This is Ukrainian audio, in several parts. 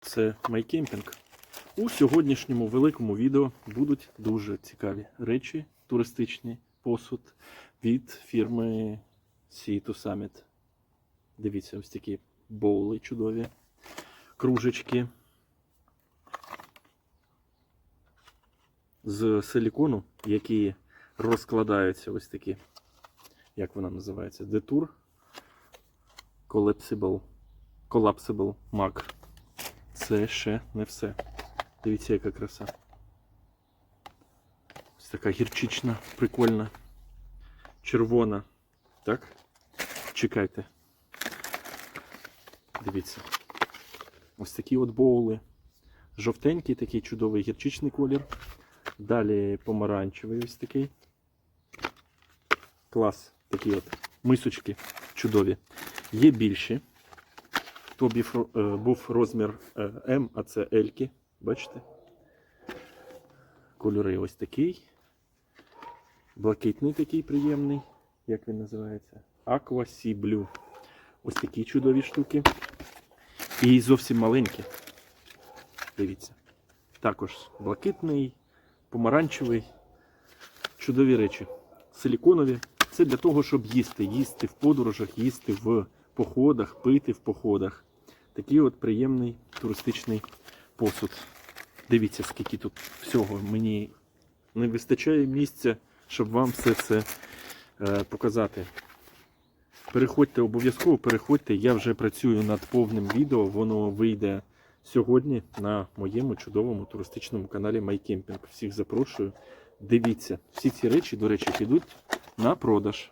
Це майкемпінг. У сьогоднішньому великому відео будуть дуже цікаві речі, туристичні посуд від фірми Sea to Summit. Дивіться, ось такі боули чудові, кружечки з силікону, які розкладаються ось такі, як вона називається, Detour Collapsible, Collapsible Mag. Це ще не все. Дивіться, яка краса. Ось така гірчична, прикольна, червона. Так? Чекайте. Дивіться. Ось такі от боули. Жовтенький такий чудовий гірчичний колір. Далі помаранчевий ось такий. Клас. Такі от мисочки чудові. Є більші. То е, був розмір е, М, а це Ельки. Бачите? Кольори ось такий. Блакитний такий приємний. Як він називається? Aqua Sea Blue. Ось такі чудові штуки. І зовсім маленькі. Дивіться. Також блакитний, помаранчевий. Чудові речі. Силіконові. Це для того, щоб їсти. Їсти в подорожах, їсти в походах, пити в походах. Такий от приємний туристичний посуд. Дивіться, скільки тут всього. Мені не вистачає місця, щоб вам все це е, показати. Переходьте обов'язково, переходьте. Я вже працюю над повним відео. Воно вийде сьогодні на моєму чудовому туристичному каналі MyCamping. Всіх запрошую. Дивіться, всі ці речі, до речі, підуть на продаж.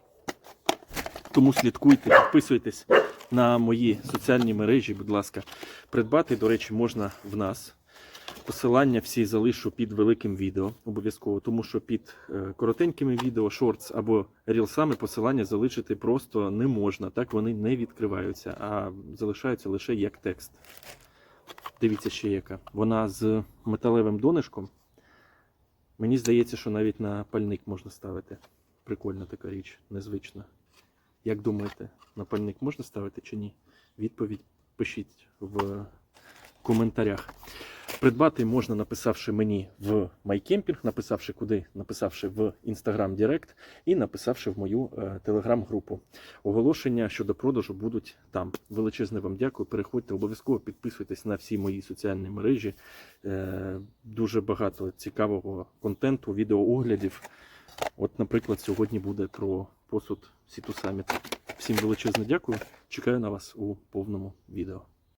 Тому слідкуйте, підписуйтесь на мої соціальні мережі, будь ласка. Придбати, до речі, можна в нас. Посилання всі залишу під великим відео обов'язково, тому що під е, коротенькими відео, шортс або рілсами посилання залишити просто не можна. Так вони не відкриваються, а залишаються лише як текст. Дивіться ще яка. Вона з металевим донишком. Мені здається, що навіть на пальник можна ставити. Прикольна така річ, незвична. Як думаєте, на пальник можна ставити чи ні? Відповідь пишіть в коментарях. Придбати можна, написавши мені в MyCamping, написавши куди, написавши в Instagram Direct і написавши в мою телеграм-групу. Оголошення щодо продажу будуть там. Величезне вам дякую. Переходьте, обов'язково підписуйтесь на всі мої соціальні мережі. Е, дуже багато цікавого контенту, відеооглядів. От, наприклад, сьогодні буде про посуд Сіту Summit. Всім величезне дякую. Чекаю на вас у повному відео.